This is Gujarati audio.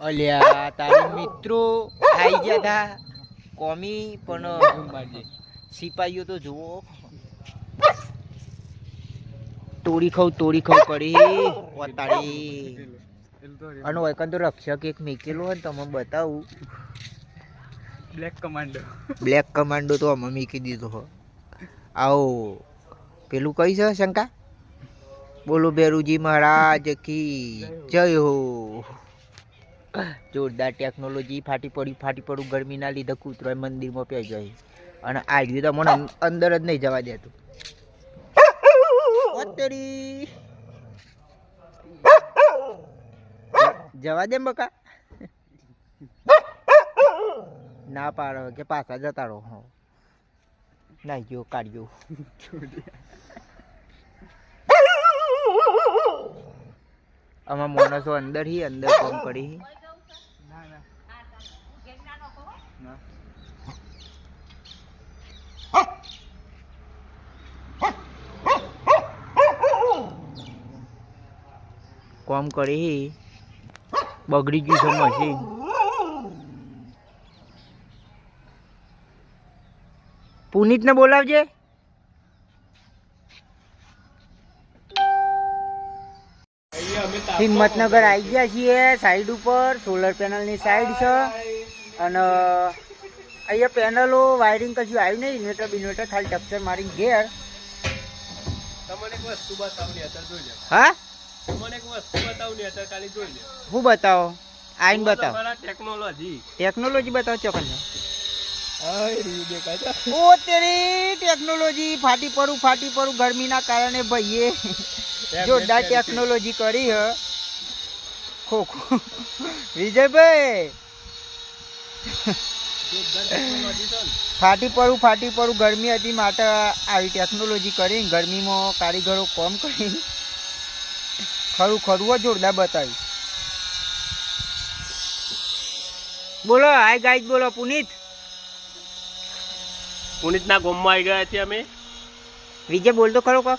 અલ્યા તારા મિત્રો આઈ ગયા હતા કોમી પણ સિપાહીઓ તો જુઓ. તોડી ખાઉ તોડી ખાવ કરી. વતાડી. અને વૈકન તો રક્ષક એક મેકેલો હોય ને તમે બતાવું. બ્લેક કમાન્ડો બ્લેક કમાન્ડો તો અમે મૂકી દીધો હો. આવો. પેલું કઈ છે શંકા? બોલો બેરુજી મહારાજ કી. જય હો. જોરદાર ટેકનોલોજી ફાટી પડ્યું ફાટી પડ્યું, ગરમીના લીધે કૂતરો મંદિરમાં પી જાય અને આવ્યું તો મને અંદર જ નહીં જવા દેતું. જવા દે બકા. ના પાડો કે પાછા જતા રહો, હો. ના ગયો કાઢ્યો આમાં માણસો અંદર હી, અંદર કામ કરી કામ કરી બોલાવજે. હિંમતનગર આવી ગયા છીએ સાઈડ ઉપર. સોલર પેનલની સાઈડ છે. અને અહીંયા પેનલો વાયરિંગ કશું આવ્યું નહીં ઇન્વર્ટર બિન્વર્ટર ખાલી ટક્ચર મારી ઘેર. તમને એક વસ્તુ બતાવની અત્યારે જોઈ લે હા? તમને એક વસ્તુ બતાવની અત્યારે ખાલી જોઈ લે હું બતાવો? આઈન બતાવો. તમારા ટેકનોલોજી ટેકનોલોજી બતાવો ચોકન ઓ તેરી ટેકનોલોજી ફાટી પડું ફાટી પડું ગરમીના કારણે ભાઈએ જોરદાર ટેકનોલોજી કરી હ. ખો ખો વિજયભાઈ ફાટી પડું ફાટી પડું. ગરમી હતી માટે આવી ટેકનોલોજી કરી ગરમીમાં કારીગરો કોમ કરી ખરું ખરું જોરદાર બતાવ્યું. બોલો હાય ગાઈડ બોલો પુનિત. પુનિતના ગોમમાં આવી ગયા છીએ અમે. વિજય બોલતો ખરો કો